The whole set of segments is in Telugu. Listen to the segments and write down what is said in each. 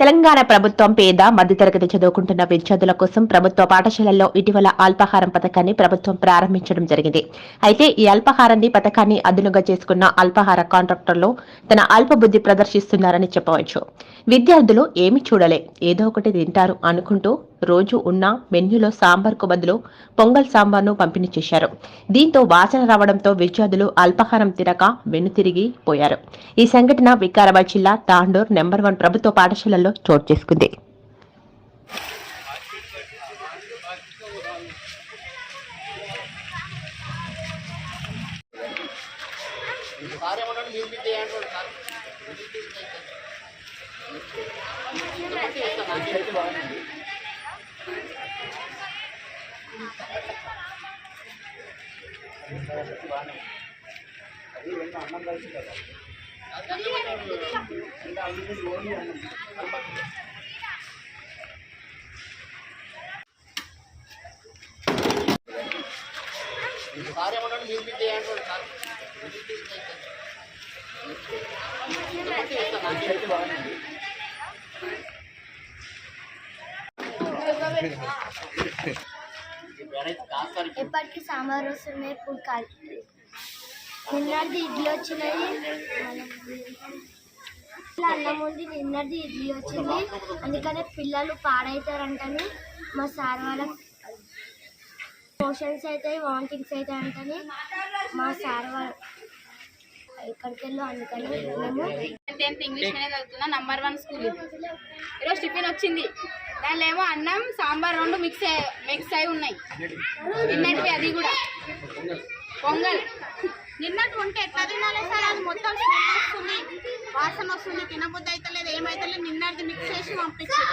తెలంగాణ ప్రభుత్వం పేద మధ్యతరగతి చదువుకుంటున్న విద్యార్థుల కోసం ప్రభుత్వ పాఠశాలల్లో ఇటీవల అల్పాహారం పథకాన్ని ప్రభుత్వం ప్రారంభించడం జరిగింది. అయితే ఈ అల్పాహారాన్ని పథకాన్ని అదునుగా చేసుకున్న అల్పాహార కాంట్రాక్టర్లు తన అల్పబుద్ధి ప్రదర్శిస్తున్నారని చెప్పవచ్చు. విద్యార్థులు ఏమి చూడలే. ఏదో ఒకటి తింటారు అనుకుంటూ రోజు ఉన్న మెన్యూలో సాంబార్కు బదులు పొంగల్ సాంబార్ను పంపిణీ చేశారు. దీంతో వాసన రావడంతో విద్యార్థులు అల్పాహారం తినక వెనుతిరిగి పోయారు. ఈ సంఘటన వికారాబాద్ జిల్లా తాండూర్ నెంబర్ వన్ ప్రభుత్వ పాఠశాలలో చోటు చేసుకుంది. అన్నం కలిసి కదా సార్ ఏమన్నాడు మీరు బిడ్డ చేయండి సార్ బాగుంది ఎప్పటికీ సాంబార్ వస్తున్నాయి ఇప్పుడు కాదు నిన్నటిది ఇడ్లీ వచ్చినాయి అన్నం ఉంది నిన్నటి ఇడ్లీ వచ్చింది. అందుకనే పిల్లలు పాడవుతారంటని మా సార్ వాళ్ళ మోషన్స్ అవుతాయి వామిటింగ్స్ అవుతాయి అంటని మా సార్ వాళ్ళ ఇక్కడికి వెళ్ళో అందుకని మేము టెన్త్ ఇంగ్లీష్ అనేది చదువుతున్నా నంబర్ వన్ స్కూల్. ఈరోజు టిఫిన్ వచ్చింది. దానిలో ఏమో అన్నం సాంబార్ రెండు మిక్స్ అయ్యి మిక్స్ అయి ఉన్నాయి. నిన్నటివి అది కూడా. పొంగల్. నిన్నటి ఉంటే ఎట్లా తినాలి సార్? అది మొత్తం స్మెల్ వస్తుంది వాసన వస్తుంది తినబుద్ధి అయితే లేదు ఏమైతే నిన్నటిది మిక్స్ చేసి పంపించారు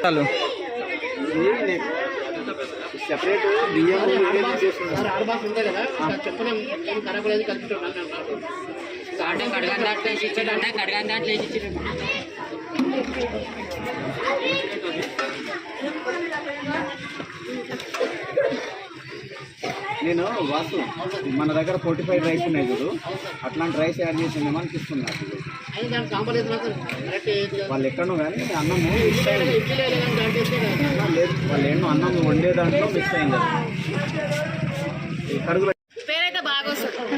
చాలు సెపరేట్ బియ్యం వేరే చేస్తున్నారు నేను వాసు మన దగ్గర ఫోర్టీ ఫైవ్ రైస్ ఉన్నాయి చూడు అట్లాంటి రైస్ యాడ్ చేసిందేమో అనిపిస్తుంది నాకు వాళ్ళు ఎక్కడో కానీ అన్నము లేదు వాళ్ళు ఎన్నో అన్నం వండే దాంట్లో మిక్స్ అయింది కడుగు పేరైతే బాగా వస్తుంది